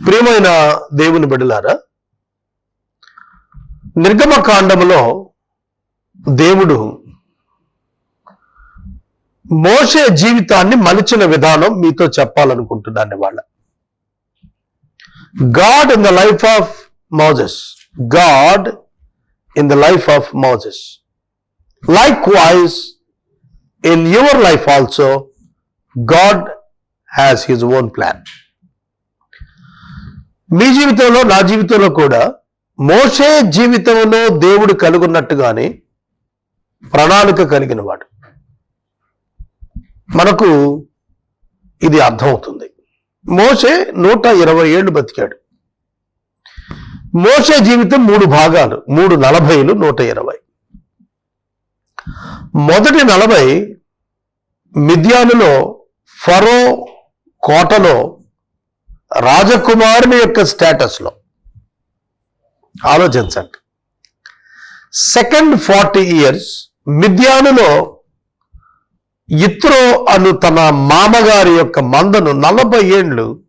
ప్రియమైన దేవుని బిడ్డలారా నిర్గమ కాండములో దేవుడు మోసే జీవితాన్ని మలిచిన విధానం మీతో చెప్పాలనుకుంటున్నాను వాళ్ళ. God in the life of Moses God in the life of Moses likewise in your life also God has his own plan మీ జీవితంలో నా జీవితంలో కూడా మోసే జీవితంలో దేవుడు కలుగున్నట్టుగానే ప్రణాళిక కలిగిన వాడు మనకు ఇది అర్థమవుతుంది. మోసే నూట ఇరవై ఏళ్ళు బతికాడు. మోసే జీవితం మూడు భాగాలు మూడు నలభైలు నూట ఇరవై. మొదటి నలభై మిద్యానులో ఫరో కోటలో రాజకుమారుని యొక్క స్టేటస్లో ఆలోచించండి. సెకండ్ ఫార్టీ ఇయర్స్ మిథ్యానులో ఇత్రో అను తన మామగారి యొక్క మందను నలభై ఏండ్లు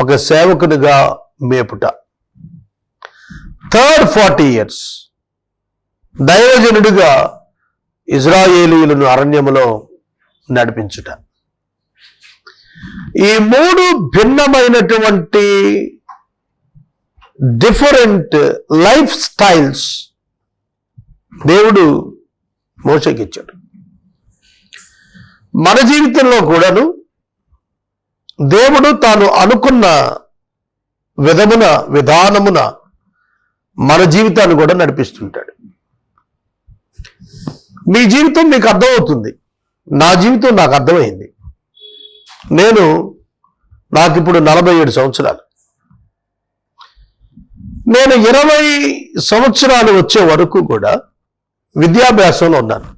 ఒక సేవకునిగా మేపుట. థర్డ్ ఫార్టీ ఇయర్స్ దైవజనుడిగా ఇజ్రాయేలీలను అరణ్యములో నడిపించుట. ఈ మూడు భిన్నమైనటువంటి డిఫరెంట్ లైఫ్ స్టైల్స్ దేవుడు మోసకిచ్చాడు మన జీవితంలో కూడాను దేవుడు తాను అనుకున్న విధమున విధానమున మన జీవితాన్ని కూడా నడిపిస్తుంటాడు. మీ జీవితం మీకు అర్థమవుతుంది. నా జీవితం నాకు అర్థమైంది. నేను నాకు ఇప్పుడు నలభై ఏడు సంవత్సరాలు. నేను ఇరవై సంవత్సరాలు వచ్చే వరకు కూడా విద్యాభ్యాసంలో ఉన్నాను.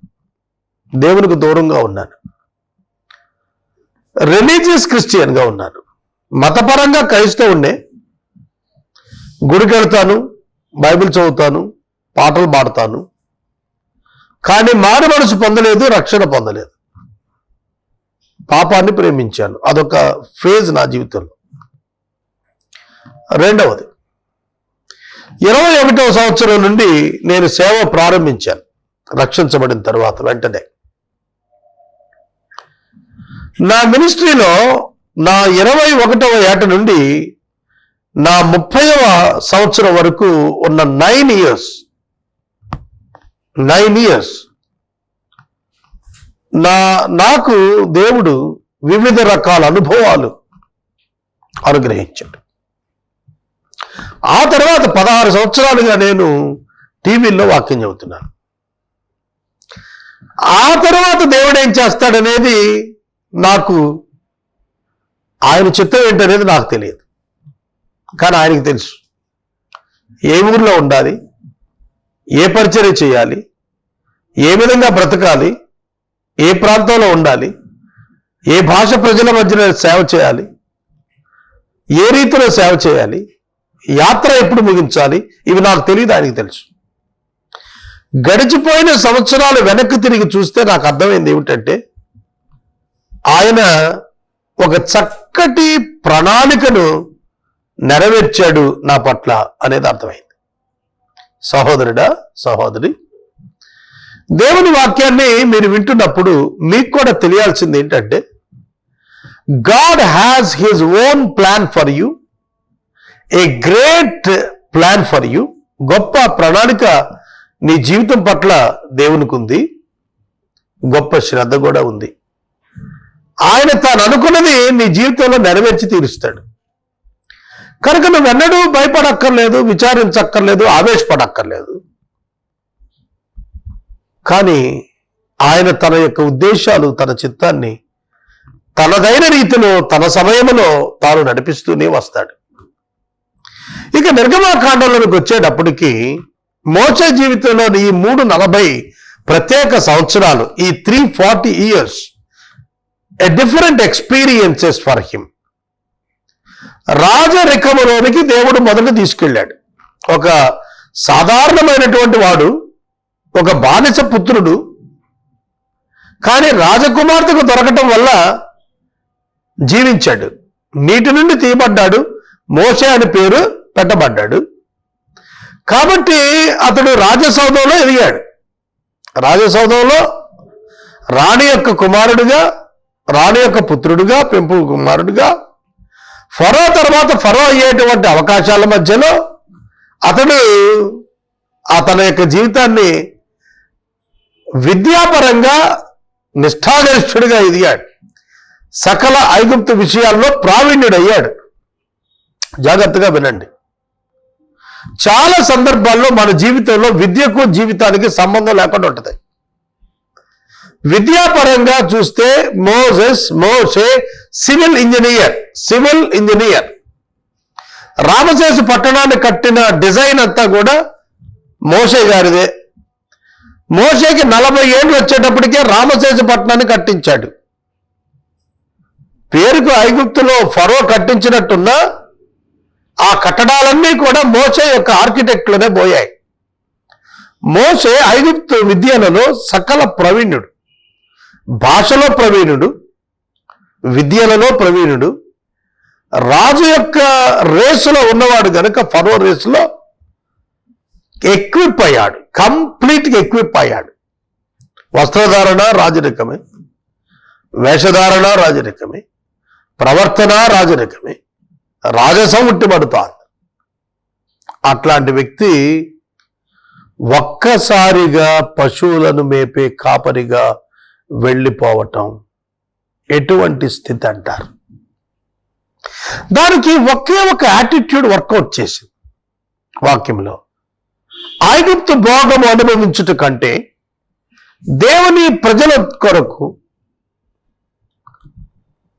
దేవునికి దూరంగా ఉన్నాను. రిలీజియస్ క్రిస్టియన్గా ఉన్నాను. మతపరంగా క్రైస్తవుణ్ణే. గుడికి వెళ్తాను బైబిల్ చదువుతాను పాటలు పాడతాను. కానీ మారు మనసు పొందలేదు రక్షణ పొందలేదు. పాపాన్ని ప్రేమించాను. అదొక ఫేజ్ నా జీవితంలో. రెండవది ఇరవై ఒకటవ సంవత్సరం నుండి నేను సేవ ప్రారంభించాను. రక్షించబడిన తర్వాత వెంటనే. నా మినిస్ట్రీలో నా ఇరవై ఒకటవ ఏట నుండి నా ముప్పైవ సంవత్సరం వరకు ఉన్న నైన్ ఇయర్స్ నైన్ ఇయర్స్ నా నాకు దేవుడు వివిధ రకాల అనుభవాలు అనుగ్రహించాడు. ఆ తర్వాత పదహారు సంవత్సరాలుగా నేను టీవీల్లో వాక్యం చెబుతున్నాను ఆ తర్వాత దేవుడు ఏం చేస్తాడనేది నాకు ఆయన చిత్తం ఏంటనేది నాకు తెలియదు. కానీ ఆయనకి తెలుసు. ఏ ఊర్లో ఉండాలి? ఏ పరిచర్య చేయాలి? ఏ విధంగా బ్రతకాలి? ఏ ప్రాంతంలో ఉండాలి? ఏ భాష ప్రజల మధ్యలో సేవ చేయాలి? ఏ రీతిలో సేవ చేయాలి? యాత్ర ఎప్పుడు ముగించాలి? ఇవి నాకు తెలియదు ఆయనకి తెలుసు. గడిచిపోయిన సంవత్సరాలు వెనక్కి తిరిగి చూస్తే నాకు అర్థమైంది ఏమిటంటే ఆయన ఒక చక్కటి ప్రణాళికను నెరవేర్చాడు నా పట్ల అనేది అర్థమైంది. సహోదరుడా సహోదరి దేవుని వాక్యాన్ని మీరు వింటున్నప్పుడు మీకు కూడా తెలియాల్సింది ఏంటంటే God has his own plan for you a great plan for you గొప్ప ప్రణాళిక నీ జీవితం పట్ల దేవునికి ఉంది గొప్ప శ్రద్ధ కూడా ఉంది. ఆయన తాను అనుకున్నది నీ జీవితంలో నెరవేర్చి తీరుస్తాడు. కనుక నువ్వెన్నడూ భయపడక్కర్లేదు విచారించక్కర్లేదు ఆవేశపడక్కర్లేదు. కానీ ఆయన తన యొక్క ఉద్దేశాలు తన చిత్తాన్ని తనదైన రీతిలో తన సమయంలో తాను నడిపిస్తూనే వస్తాడు. ఇక నిర్గమాకాండంలోకి వచ్చేటప్పటికి మోచ జీవితంలో ఈ మూడు నలభై ప్రత్యేక సంవత్సరాలు ఈ three forty years a different experiences for him రాజరికములోనికి దేవుడు మొదట తీసుకెళ్ళాడు. ఒక సాధారణమైనటువంటి వాడు ఒక బానిస పుత్రుడు కానీ రాజకుమార్తెకు దొరకటం వల్ల జీవించాడు. నీటి నుండి తీయబడ్డాడు. మోసే అని పేరు పెట్టబడ్డాడు. కాబట్టి అతడు రాజసౌధంలో ఎదిగాడు. రాజసౌధంలో రాణి యొక్క కుమారుడుగా రాణి యొక్క పుత్రుడుగా పెంపు కుమారుడుగా ఫరో తర్వాత ఫరో అయ్యేటువంటి అవకాశాల మధ్యలో అతడు అతని యొక్క జీవితాన్ని విద్యాపరంగా నిష్ఠాగరిష్ఠుడిగా ఎదిగాడు. సకల ఐగుప్తు విషయాల్లో ప్రావీణ్యుడయ్యాడు. జాగ్రత్తగా వినండి. చాలా సందర్భాల్లో మన జీవితంలో విద్యకు జీవితానికి సంబంధం లేకుండా ఉంటుంది. విద్యాపరంగా చూస్తే మోజెస్ మోసే సివిల్ ఇంజనీర్ సివిల్ ఇంజనీర్ రామశేషు పట్టణాన్ని కట్టిన డిజైన్ అంతా కూడా మోసే గారిదే. మోసేకి నలభై ఏళ్ళు వచ్చేటప్పటికే రామశేష కట్టించాడు. పేరుకు ఐగుప్తులో ఫరో కట్టించినట్టున్నా ఆ కట్టడాలన్నీ కూడా మోసే యొక్క ఆర్కిటెక్ట్లోనే పోయాయి. మోసే ఐగుప్తు విద్యలలో సకల ప్రవీణుడు. భాషలో ప్రవీణుడు విద్యలలో ప్రవీణుడు. రాజు యొక్క రేసులో ఉన్నవాడు గనుక ఫరో రేసులో ఎక్విప్ అయ్యాడు. కంప్లీట్గా ఎక్విప్ అయ్యాడు. వస్త్రధారణ రాజరికమే. వేషధారణ రాజరికమే. ప్రవర్తన రాజరికమే. రాజసం ఉట్టిపడుతోంది అట్లాంటి వ్యక్తి ఒక్కసారిగా పశువులను మేపే కాపరిగా వెళ్ళిపోవటం ఎటువంటి స్థితి అంటారు? దానికి ఒకే ఒక యాటిట్యూడ్ వర్కౌట్ చేసింది వాక్యంలో. ఐగుప్తు భోగం అనుభవించుట కంటే దేవుని ప్రజల కొరకు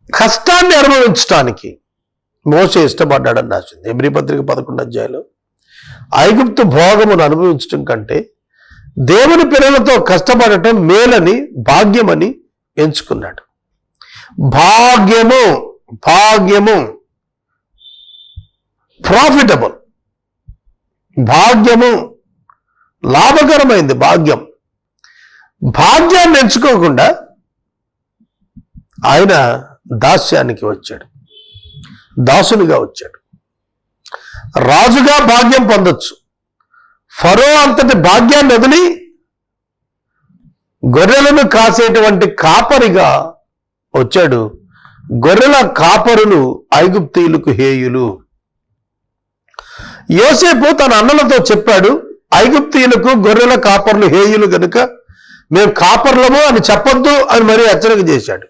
కష్టాన్ని అనుభవించటానికి మోస ఇష్టపడ్డాడని రాసింది. ఎబ్రి పత్రిక పదకొండు అధ్యాయంలో ఐగుప్తు భోగమును అనుభవించటం కంటే దేవుని పిల్లలతో కష్టపడటం మేలని భాగ్యమని ఎంచుకున్నాడు. భాగ్యము భాగ్యము ప్రాఫిటబుల్ భాగ్యము లాభకరమైంది భాగ్యం. భాగ్యాన్ని ఎంచుకోకుండా ఆయన దాస్యానికి వచ్చాడు. దాసునిగా వచ్చాడు. రాజుగా భాగ్యం పొందొచ్చు. ఫరో అంతటి భాగ్యాన్ని వదిలి గొర్రెలను కాసేటువంటి కాపరిగా వచ్చాడు. గొర్రెల కాపరులు ఐగుప్తీయులకు హేయులు. యోసేపు తన అన్నలతో చెప్పాడు ఐగుప్తీయులకు గొర్రెల కాపర్లు హేయులు గనుక మేము కాపర్లము అని చెప్పొద్దు అని మరీ హెచ్చరిక చేశాడు.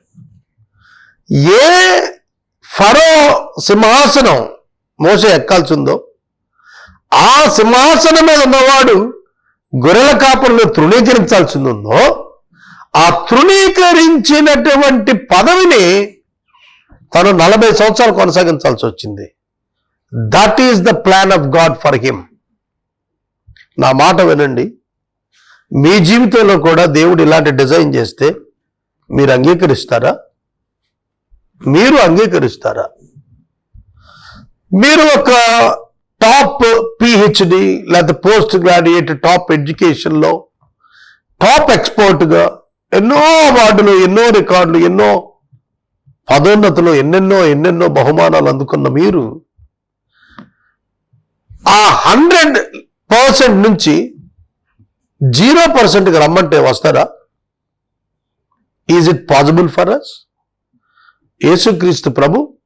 ఏ ఫరో సింహాసనం మోస ఎక్కాల్సిందో ఆ సింహాసనం మీద ఉన్నవాడు గొర్రెల కాపులను తృణీకరించాల్సింది ఉందో ఆ తృణీకరించినటువంటి పదవిని తను నలభై సంవత్సరాలు కొనసాగించాల్సి వచ్చింది. That is the plan of God for him నా మాట వినండి. మీ జీవితంలో కూడా దేవుడు ఇలాంటి డిజైన్ చేస్తే మీరు అంగీకరిస్తారా? మీరు అంగీకరిస్తారా? మీరు ఒక టాప్ పిహెచ్డి లేకపోతే పోస్ట్ గ్రాడ్యుయేట్ టాప్ ఎడ్యుకేషన్లో టాప్ ఎక్స్పర్ట్గా ఎన్నో అవార్డులు ఎన్నో రికార్డులు ఎన్నో పదోన్నతులు ఎన్నెన్నో ఎన్నెన్నో బహుమానాలు అందుకున్న మీరు ఆ హండ్రెడ్ పర్సెంట్ నుంచి జీరో పర్సెంట్కి రమ్మంటే వస్తారా? Is it possible for us యేసుక్రీస్తు ప్రభు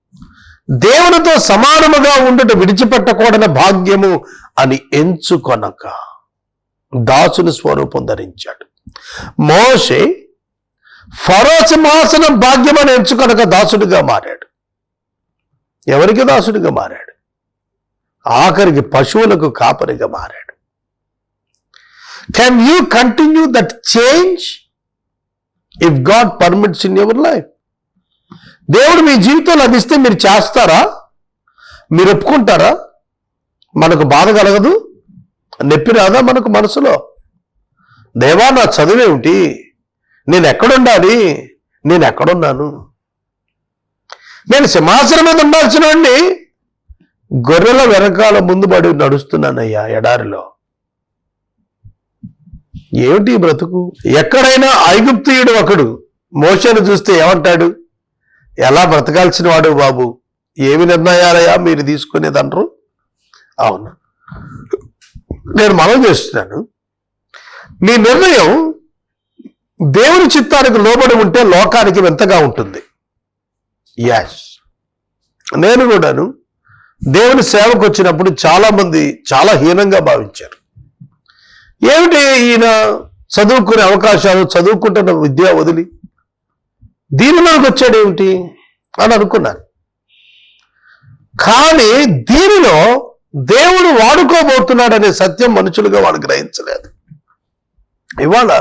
దేవునితో సమానముగా ఉండటం విడిచిపెట్టకూడని భాగ్యము అని ఎంచుకొనక దాసుని స్వరూపం ధరించాడు. మోషే ఫరో సింహాసనం భాగ్యం అని ఎంచుకొనక దాసుడిగా మారాడు. ఎవరికి దాసుడిగా మారాడు? ఆఖరికి పశువులకు కాపరిగా మారాడు. Can you continue that change if God permits in your life దేవుడు మీ జీవితంలో లభిస్తే మీరు చేస్తారా? మీరు ఒప్పుకుంటారా? మనకు బాధ కలగదు? నొప్పి రాదా మనకు మనసులో? దేవా నా చదువేమిటి నేను ఎక్కడుండాలి? నేను ఎక్కడున్నాను? నేను సింహాసనం మీద ఉండాల్సిన వాడిని గొర్రెల వెనకాల ముందుబడి నడుస్తున్నానయ్యా ఎడారిలో. ఏమిటి బ్రతుకు? ఎక్కడైనా ఐగుప్తీయుడు ఒకడు. మోషను చూస్తే ఏమంటాడు? ఎలా బ్రతకాల్సిన వాడు బాబు? ఏమి నిర్ణయాలయ్యా మీరు తీసుకునేదంటారు అవును. నేను మనం చేస్తున్నాను. మీ నిర్ణయం దేవుని చిత్తానికి లోబడి ఉంటే లోకానికి వింతగా ఉంటుంది. యాస్ నేను కూడాను దేవుని సేవకు వచ్చినప్పుడు చాలామంది చాలా హీనంగా భావించారు. ఏమిటి ఈయన చదువుకునే అవకాశాలు చదువుకుంటున్న విద్య వదిలి? దీనిలోకి వచ్చాడు ఏమిటి అని అనుకున్నాను కానీ దీనిలో దేవుడు వాడుకోబోతున్నాడనే సత్యం మనుషులుగా వాడు గ్రహించలేదు. ఇవాళ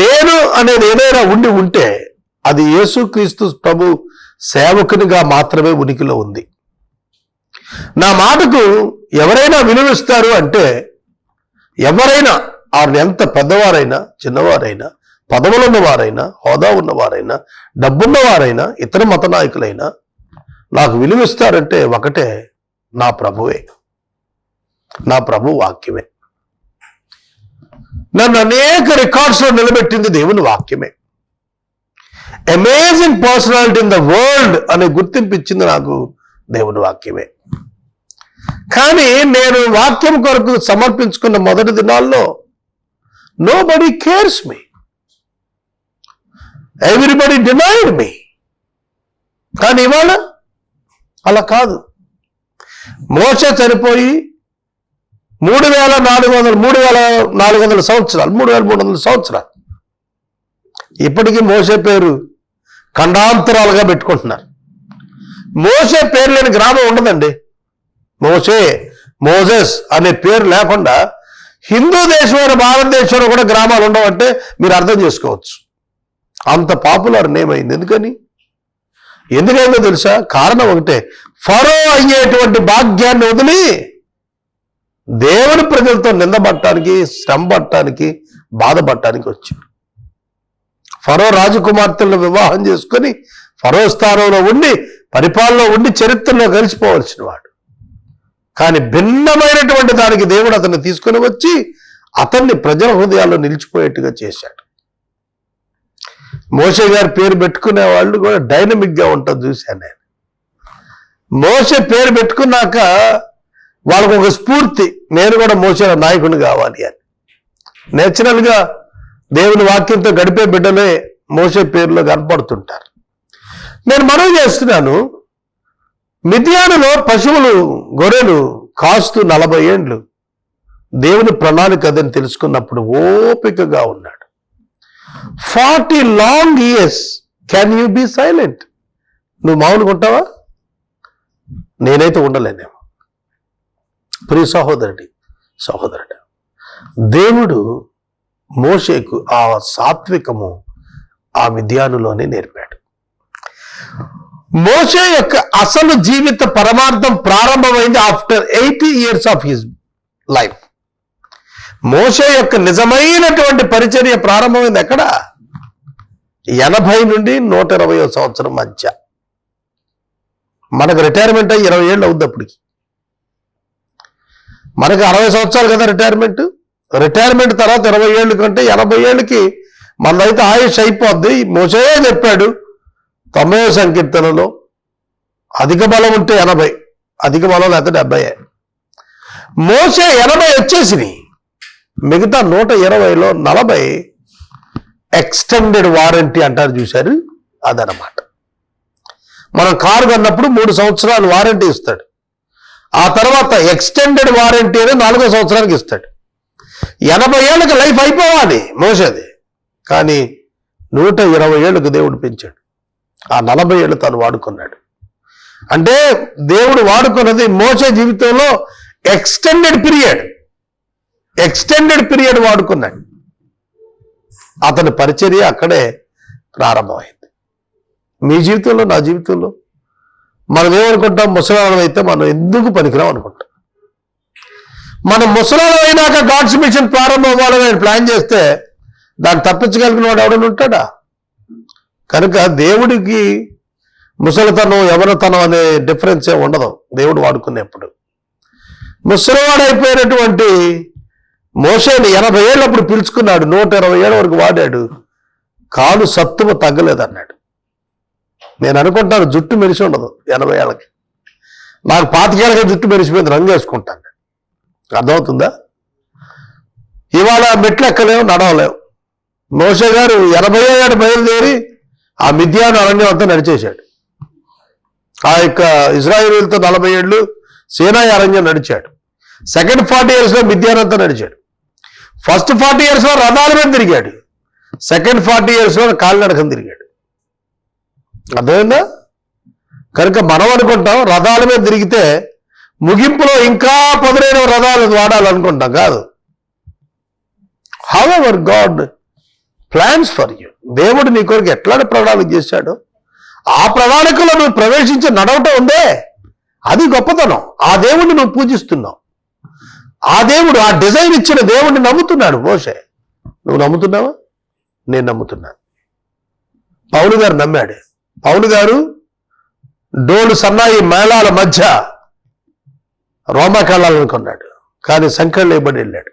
నేను అనేది ఏదైనా ఉండి ఉంటే అది యేసుక్రీస్తు ప్రభు సేవకునిగా మాత్రమే ఉనికిలో ఉంది. నా మాటకు ఎవరైనా విలువిస్తారు అంటే ఎవరైనా వారిని ఎంత పెద్దవారైనా చిన్నవారైనా పదవులు ఉన్నవారైనా హోదా ఉన్నవారైనా డబ్బున్నవారైనా ఇతర మత నాయకులైనా నాకు విలువిస్తారంటే ఒకటే నా ప్రభువే. నా ప్రభు వాక్యమే. నన్ను అనేక రికార్డ్స్లో నిలబెట్టింది దేవుని వాక్యమే. Amazing personality in the world అనే గుర్తింపు ఇచ్చింది నాకు దేవుని వాక్యమే. కానీ నేను వాక్యం కొరకు సమర్పించుకున్న మొదటి దినాల్లో nobody cares me everybody denied me కానీ ఇవాళ అలా కాదు. మోస చనిపోయి మూడు వేల నాలుగు వందలు మూడు వేల నాలుగు వందల సంవత్సరాలు మూడు వేల మూడు వందల సంవత్సరాలు. ఇప్పటికీ మోసే పేరు ఖండాంతరాలుగా పెట్టుకుంటున్నారు. మోసే పేరు లేని గ్రామం ఉండదండి. మోసే మోజెస్ అనే పేరు లేకుండా హిందూ దేశమైన భారతదేశంలో కూడా గ్రామాలు ఉండవంటే మీరు అర్థం చేసుకోవచ్చు. అంత పాపులర్ నేమ్ అయింది. ఎందుకని? ఎందుకైందో తెలుసా? కారణం ఒకటే. ఫరో అయ్యేటువంటి భాగ్యాన్ని వదిలి దేవుని ప్రజలతో నిందపడటానికి శ్రమ పట్టడానికి బాధపడటానికి వచ్చింది ఫరో రాజకుమార్తెలను వివాహం చేసుకొని ఫరో స్థానంలో ఉండి పరిపాలనలో ఉండి చరిత్రలో కలిసిపోవలసిన వాడు. కానీ భిన్నమైనటువంటి దానికి దేవుడు అతన్ని తీసుకొని వచ్చి అతన్ని ప్రజల హృదయాల్లో నిలిచిపోయేట్టుగా చేశాడు. మోసే గారి పేరు పెట్టుకునే వాళ్ళు కూడా డైనమిక్గా ఉంటుంది చూశాను నేను. మోసే పేరు పెట్టుకున్నాక వాళ్ళకు ఒక స్ఫూర్తి నేను కూడా మోసే నాయకుని కావాలి అని. నేచురల్గా దేవుని వాక్యంతో గడిపే బిడ్డలే మోసే పేరులో కనపడుతుంటారు. నేను మనవి చేస్తున్నాను. మిథియానులో పశువులు గొర్రెలు కాస్తూ నలభై ఏండ్లు. దేవుని ప్రణాళిక అదని తెలుసుకున్నప్పుడు ఓపికగా ఉన్నాడు. Forty long years can you be silent? నువ్వు మామూలుగా ఉంటావా? నేనైతే ఉండలేనేమో. ప్రియ సహోదరుడి సహోదరుడు దేవుడు మోషేకు ఆ సాత్వికము ఆ మిథ్యానులోనే నేర్పాడు. మోషే యొక్క అసలు జీవిత పరమార్థం ప్రారంభమైంది after eighty years of his life. మోషే యొక్క నిజమైనటువంటి పరిచర్య ప్రారంభమైంది ఎక్కడ? ఎనభై నుండి నూట ఇరవై సంవత్సరం మధ్య. మనకు రిటైర్మెంట్ అయ్యి ఇరవై ఏళ్ళు అవుద్ది అప్పటికి. మనకి అరవై సంవత్సరాలు కదా రిటైర్మెంట్ రిటైర్మెంట్ తర్వాత ఇరవై ఏళ్ళు కంటే ఎనభై ఏళ్ళకి మనదైతే ఆయుష్ అయిపోద్ది. మోసే చెప్పాడు? తొంభై సంకీర్తనలో అధిక బలం ఉంటే ఎనభై అధిక బలం లేకపోతే డెబ్బై మోసే ఎనభై వచ్చేసినాయి మిగతా నూట ఇరవైలో నలభై ఎక్స్టెండెడ్ వారంటీ అంటారు చూశారు అదనమాట. మనం కారు కొన్నప్పుడు మూడు సంవత్సరాలు వారంటీ ఇస్తాడు. ఆ తర్వాత ఎక్స్టెండెడ్ వారంటీ అనేది నాలుగో సంవత్సరానికి ఇస్తాడు. ఎనభై ఏళ్ళకి లైఫ్ అయిపోవాలి మోసేది. కానీ నూట ఇరవై ఏళ్ళకు దేవుడు పెంచాడు. ఆ నలభై ఏళ్ళు తను వాడుకున్నాడు. అంటే దేవుడు వాడుకున్నది మోసే జీవితంలో ఎక్స్టెండెడ్ పీరియడ్. ఎక్స్టెండెడ్ పీరియడ్ వాడుకున్నాడు. అతని పరిచర్య అక్కడే ప్రారంభమైంది. మీ జీవితంలో నా జీవితంలో? మనం ఏమనుకుంటాం? ముసలాళ్ళం అయితే మనం ఎందుకు పనికిరాం అనుకుంటాం? మనం ముసలాళ్ళం అయినాక గాడ్స్ మిషన్ ప్రారంభం అవ్వాలని ప్లాన్ చేస్తే దాన్ని తప్పించగలిగిన వాడు ఎవడని ఉంటాడా? కనుక దేవుడికి ముసలితనం ఎవరితనం అనే డిఫరెన్స్ ఏ ఉండదు. దేవుడు వాడుకునేప్పుడు. ముసలివాడైపోయినటువంటి మోసేని ఎనభై ఏళ్ళప్పుడు పిలుచుకున్నాడు. నూట ఇరవై ఏళ్ళ వరకు వాడాడు. కాలు సత్తువ తగ్గలేదన్నాడు. నేను అనుకుంటాను జుట్టు మెరిసి ఉండదు ఎనభై ఏళ్ళకి. నాకు పాతికేళ్ళకి జుట్టు మెరిసిపోయింది రంగు వేసుకుంటాను అర్థమవుతుందా? ఇవాళ మెట్లు ఎక్కలేవు నడవలేవు. మోషే గారు ఎనభై ఏడు బయలుదేరి ఆ మిథ్యాను అరణ్యం అంతా నడిచేశాడు. ఆ యొక్క ఇజ్రాయిల్తో నలభై ఏళ్ళు సేనాయి అరణ్యం నడిచాడు. సెకండ్ ఫార్టీ ఇయర్స్లో మిథ్యాను అంతా నడిచాడు. ఫస్ట్ ఫార్టీ ఇయర్స్లో రథాల మీద తిరిగాడు. సెకండ్ ఫార్టీ ఇయర్స్లో కాలినడకం తిరిగాడు. అర్థమైందా? కనుక మనం అనుకుంటాం రథాల మీద తిరిగితే ముగింపులో ఇంకా పదునైన రథాలు వాడాలనుకుంటాం కాదు. However God plans for you దేవుడు నీ కొరకు ఎట్లాంటి ప్రణాళిక చేశాడు? ఆ ప్రణాళికలో నువ్వు ప్రవేశించి నడవటం ఉందే. అది గొప్పతనం. ఆ దేవుణ్ణి నువ్వు పూజిస్తున్నావు. ఆ దేవుడు ఆ డిజైన్ ఇచ్చిన దేవుణ్ణి నమ్ముతున్నాడు మోషే. నువ్వు నమ్ముతున్నావా? నేను నమ్ముతున్నాను. పౌలు గారు నమ్మాడు. పౌలు గారు డోలు సన్నాయి మేళాల మధ్య రోమాకి వెళ్ళాలనుకున్నాడు కానీ సంఖ్యలు ఇవ్వబడి వెళ్ళాడు.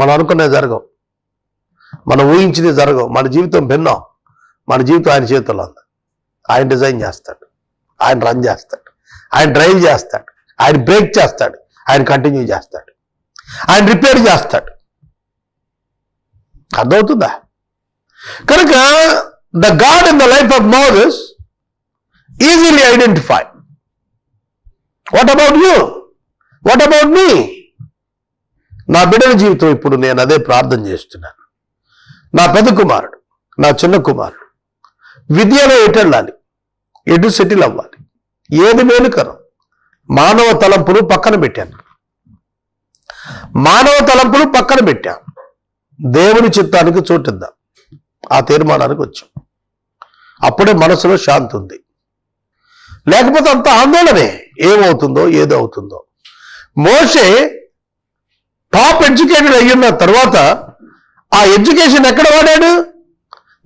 మనం అనుకున్నది జరగవు. మనం ఊహించింది జరగవు. మన జీవితం భిన్నం. మన జీవితం ఆయన చేతుల్లో ఉంది. ఆయన డిజైన్ చేస్తాడు. ఆయన రన్ చేస్తాడు. ఆయన డ్రైవ్ చేస్తాడు. ఆయన బ్రేక్ చేస్తాడు. ఆయన కంటిన్యూ చేస్తాడు. ఆయన రిపేర్ చేస్తాడు. అర్థమవుతుందా? కనుక the God in the life of Moses easily identify what about you what about me నా బిడ్డల జీవితం ఇప్పుడు నేను అదే ప్రార్థన చేస్తున్నాను. నా పెద్ద కుమారుడు నా చిన్న కుమారుడు. విద్యలో ఎటు వెళ్ళాలి ఎటు సెటిల్ అవ్వాలి? ఏది మేలుకరం? మానవ తలంపులు పక్కన పెట్టాను. మానవ తలంపులు పక్కన పెట్టాం. దేవుని చిత్తానికి చోటిద్దాం. ఆ తీర్మానానికి వచ్చాం. అప్పుడే మనసులో శాంతి ఉంది. లేకపోతే అంత ఆందోళనే ఏమవుతుందో ఏదో అవుతుందో మోషే టాప్ ఎడ్యుకేటెడ్ అయ్యున్న తర్వాత ఆ ఎడ్యుకేషన్ ఎక్కడ వాడాడు?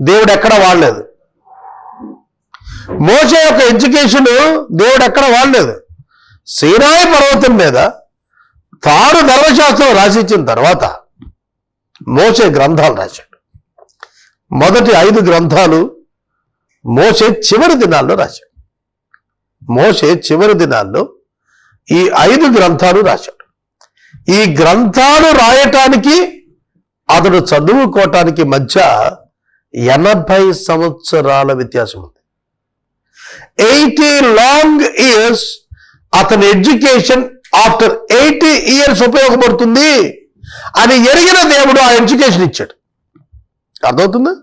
దేవుడు ఎక్కడ వాడలేదు. మోస యొక్క ఎడ్యుకేషన్ దేవుడు ఎక్కడ వాడలేదు. సీనాయ పర్వతం మీద తాను ధర్మశాస్త్రం రాసిచ్చిన తర్వాత మోసే గ్రంథాలు రాశాడు. మొదటి ఐదు గ్రంథాలు మోసే చివరి దినాల్లో రాశాడు. మోసే చివరి దినాల్లో ఈ ఐదు గ్రంథాలు రాశాడు. ఈ గ్రంథాలు రాయటానికి అతడు చదువుకోవటానికి మధ్య ఎనభై సంవత్సరాల వ్యత్యాసం ఉంది. ఎయిటీ లాంగ్ ఇయర్స్ అతని ఎడ్యుకేషన్ ఆఫ్టర్ ఎయిటీ ఇయర్స్ ఉపయోగపడుతుంది అని ఎరిగిన దేవుడు ఆ ఎడ్యుకేషన్ ఇచ్చాడు. అర్థమవుతుందా?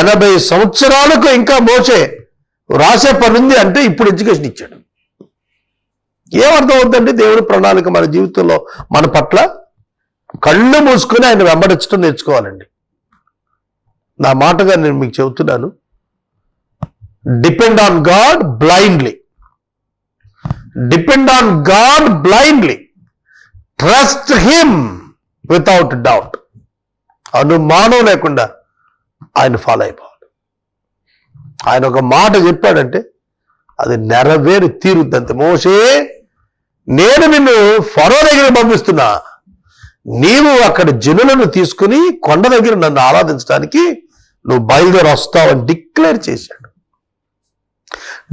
ఎనభై సంవత్సరాలకు ఇంకా మోసే రాసే పని ఉంది అంటే ఇప్పుడు ఎడ్యుకేషన్ ఇచ్చాడు. ఏమర్థం అవుతుందండి దేవుడి ప్రణాళిక మన జీవితంలో మన పట్ల కళ్ళు మూసుకొని ఆయన వెంబడించడం నేర్చుకోవాలండి. నా మాటగా నేను మీకు చెబుతున్నాను. Depend on God blindly depend on God blindly trust him without doubt అనుమానం లేకుండా ఆయన ఫాలో అయిపోవాలి. ఆయన ఒక మాట చెప్పాడంటే అది నెరవేరి తీరుద్దంతే. మోసే నేను నిన్ను ఫరో దగ్గర పంపిస్తున్నా. నీవు అక్కడ జనులను తీసుకుని కొండ దగ్గర నన్ను ఆరాధించడానికి నువ్వు బయలుదేరి వస్తావని డిక్లేర్ చేశాడు.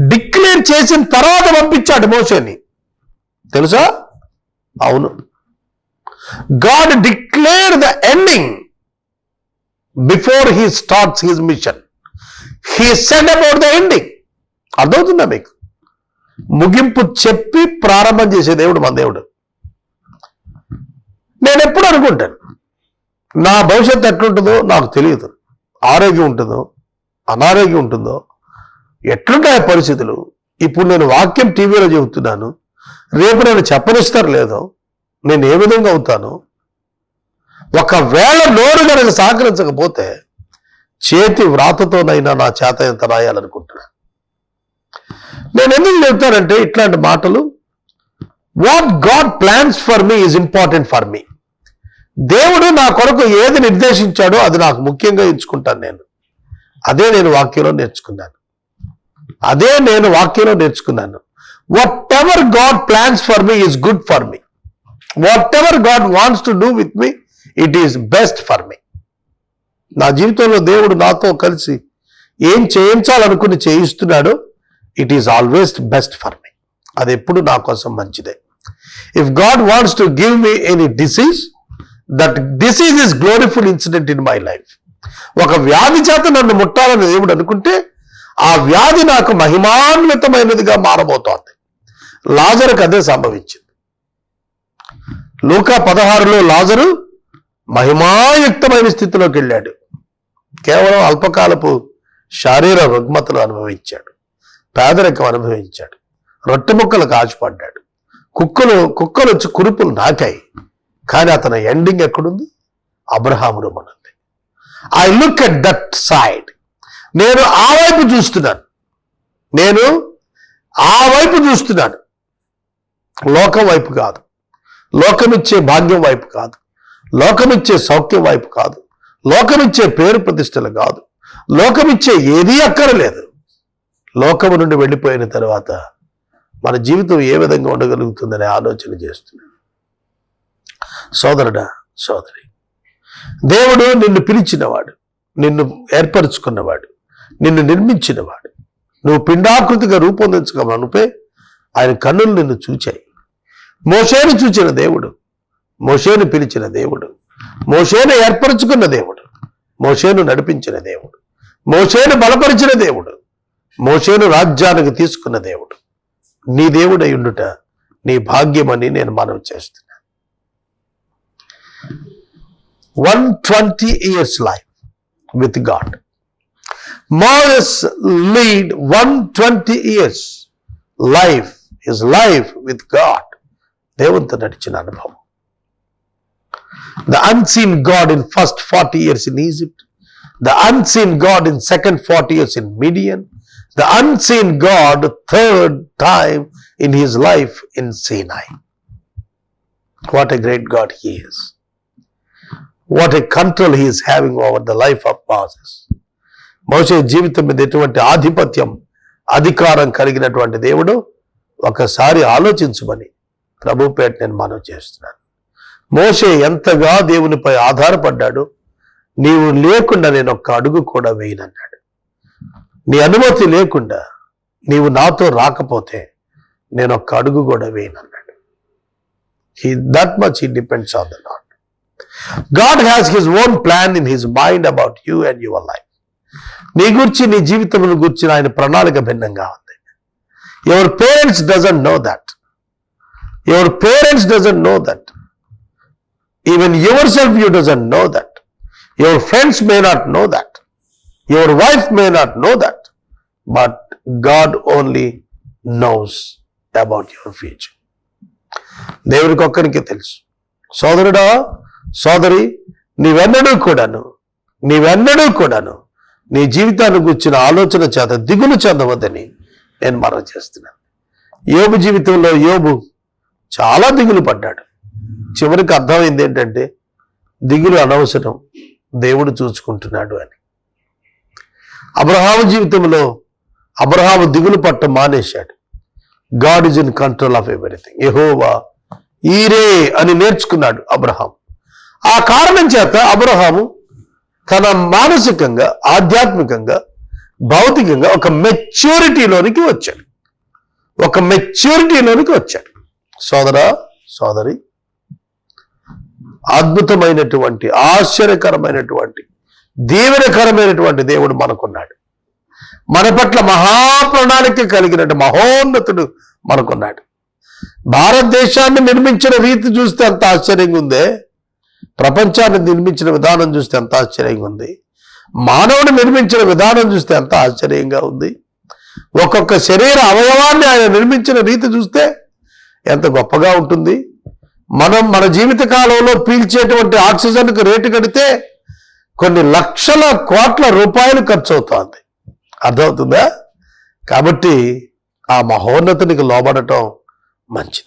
డిక్లేర్ చేసిన తర్వాత పంపించాడు మోసేని తెలుసా? అవును. God declare the ending before he starts his mission. He said about the ending. అర్థమవుతుందా మీకు? ముగింపు చెప్పి ప్రారంభం చేసే దేవుడు మన దేవుడు. నేను ఎప్పుడు అనుకుంటాను. నా భవిష్యత్తు ఎట్లుంటుందో నాకు తెలియదు. ఆరోగ్యం ఉంటుందో అనారోగ్యం ఉంటుందో ఎట్లుంటాయి పరిస్థితులు? ఇప్పుడు నేను వాక్యం టీవీలో చెబుతున్నాను. రేపు నేను చెప్పనిస్తారు లేదో నేను ఏ విధంగా అవుతాను? ఒకవేళ నోరు కనుక సహకరించకపోతే చేతి వ్రాతతోనైనా నా చేత ఎంత రాయాలనుకుంటున్నా? నేను ఎందుకు చెప్తానంటే ఇట్లాంటి మాటలు what God plans for me is important for me దేవుడు నా కొరకు ఏది నిర్దేశించాడో అది నాకు ముఖ్యంగా ఎంచుకుంటాను నేను. అదే నేను వాక్యంలో నేర్చుకున్నాను. అదే నేను వాక్యంలో నేర్చుకున్నాను. Whatever God plans for me is good for me whatever God wants to do with me it is best for me నా జీవితంలో దేవుడు నాతో కలిసి ఏం చేయించాలనుకుని చేయిస్తున్నాడో it is always best for me అది ఎప్పుడు నా కోసం మంచిదే. If God wants to give me any disease that this is is glorious incident in my life ఒక వ్యాధి చేత నన్ను ముట్టాలని దేవుడు అనుకుంటే ఆ వ్యాధి నాకు మహిమాన్వితమైనదిగా మారబోతోంది. లాజరుకు అదే సంభవించింది. లూకా పదహారులో లాజరు మహిమాయుక్తమైన స్థితిలోకి వెళ్ళాడు. కేవలం అల్పకాలపు శారీర రుగ్మతలు అనుభవించాడు. పేదరికం అనుభవించాడు. రొట్టె ముక్కలు కాచిపడ్డాడు. కుక్కలు కుక్కలు వచ్చి కురుపులు నాకాయి. కానీ అతని ఎండింగ్ ఎక్కడుంది? అబ్రహాముడు మనుంది I look at that side నేను ఆ వైపు చూస్తున్నాను. నేను ఆ వైపు చూస్తున్నాను. లోకం వైపు కాదు. లోకమిచ్చే భాగ్యం వైపు కాదు. లోకమిచ్చే సౌఖ్యం వైపు కాదు. లోకమిచ్చే పేరు ప్రతిష్టలు కాదు. లోకమిచ్చే ఏదీ అక్కరలేదు. లోకము నుండి వెళ్ళిపోయిన తర్వాత మన జీవితం ఏ విధంగా ఉండగలుగుతుందనే ఆలోచన చేస్తున్నాడు సోదరుడా సోదరి. దేవుడు నిన్ను పిలిచినవాడు నిన్ను ఏర్పరచుకున్నవాడు నిన్ను నిర్మించినవాడు. నువ్వు పిండాకృతిగా రూపొందించగలనుపే ఆయన కన్నులు నిన్ను చూచాయి. మోషేను చూచిన దేవుడు మోషేను పిలిచిన దేవుడు మోషేను ఏర్పరచుకున్న దేవుడు మోషేను నడిపించిన దేవుడు మోషేను బలపరిచిన దేవుడు మోషేను రాజ్యానికి తీసుకున్న దేవుడు. నీ దేవుడై ఉండుట నీ భాగ్యమని నేను మనవి చేస్తున్నా. One twenty years life with God Moses lead one twenty years life is life with God దేవునితో నడిచిన అనుభవం the unseen God in first forty years in Egypt the unseen God in second forty years in Midian the unseen God third time in his life in Sinai what a great God he is what a control he is having over the life of Moses మోసే జీవితం మీద ఎటువంటి ఆధిపత్యం అధికారం కలిగినటువంటి దేవుడు ఒకసారి ఆలోచించమని ప్రభుపేట నేను మనవి చేస్తున్నాను మోసే ఎంతగా దేవునిపై ఆధారపడ్డాడు నీవు లేకుండా నేను ఒక్క అడుగు కూడా వేయనన్నాడు. నీ అనుమతి లేకుండా నీవు నాతో రాకపోతే నేను ఒక్క అడుగు కూడా వేయనన్నాడు. He that much he depends on the Lord God has his own plan in his mind about you and your life నీ గురించి నీ జీవితం గురించి ఆయన ప్రణాళిక భిన్నంగా ఉంది. Your parents doesn't know that your parents doesn't know that even yourself you doesn't know that your friends may not know that your wife may not know that but God only knows about your future దేవుడికి ఒక్కరికి తెలుసు. సోదరుడా సోదరి నీవెన్నడూ కూడాను నీవెన్నడూ కూడాను నీ జీవితాన్ని గుర్చిన ఆలోచన చేత దిగులు చెందవద్దని నేను మనం చేస్తున్నాను. యోబు జీవితంలో యోబు చాలా దిగులు పడ్డాడు. చివరికి అర్థమైంది ఏంటంటే దిగులు అనవసరం దేవుడు చూసుకుంటున్నాడు అని. అబ్రహాము జీవితంలో అబ్రహాము దిగులు పట్ట మానేశాడు. God is in control of everything. ఎహోవా ఈరే అని నేర్చుకున్నాడు అబ్రహాం ఆ కారణం చేత అబ్రహాము తన మానసికంగా ఆధ్యాత్మికంగా భౌతికంగా ఒక మెచ్యూరిటీలోనికి వచ్చాడు. ఒక మెచ్యూరిటీలోనికి వచ్చాడు. సోదరా సోదరి అద్భుతమైనటువంటి ఆశ్చర్యకరమైనటువంటి దీవెనకరమైనటువంటి దేవుడు మనకున్నాడు. మన పట్ల మహాప్రణాళిక కలిగినట్టు మహోన్నతుడు మనకున్నాడు. భారతదేశాన్ని నిర్మించిన రీతి చూస్తే అంత ఆశ్చర్యంగా ఉందే. ప్రపంచాన్ని నిర్మించిన విధానం చూస్తే ఎంత ఆశ్చర్యంగా ఉంది. మానవుని నిర్మించిన విధానం చూస్తే ఎంత ఆశ్చర్యంగా ఉంది. ఒక్కొక్క శరీర అవయవాన్ని ఆయన నిర్మించిన రీతి చూస్తే ఎంత గొప్పగా ఉంటుంది. మనం మన జీవిత కాలంలో పీల్చేటువంటి ఆక్సిజన్కు రేటు కడితే కొన్ని లక్షల కోట్ల రూపాయలు ఖర్చు అవుతోంది అర్థమవుతుందా? కాబట్టి ఆ మహోన్నతునికి లోబడటం మంచిది.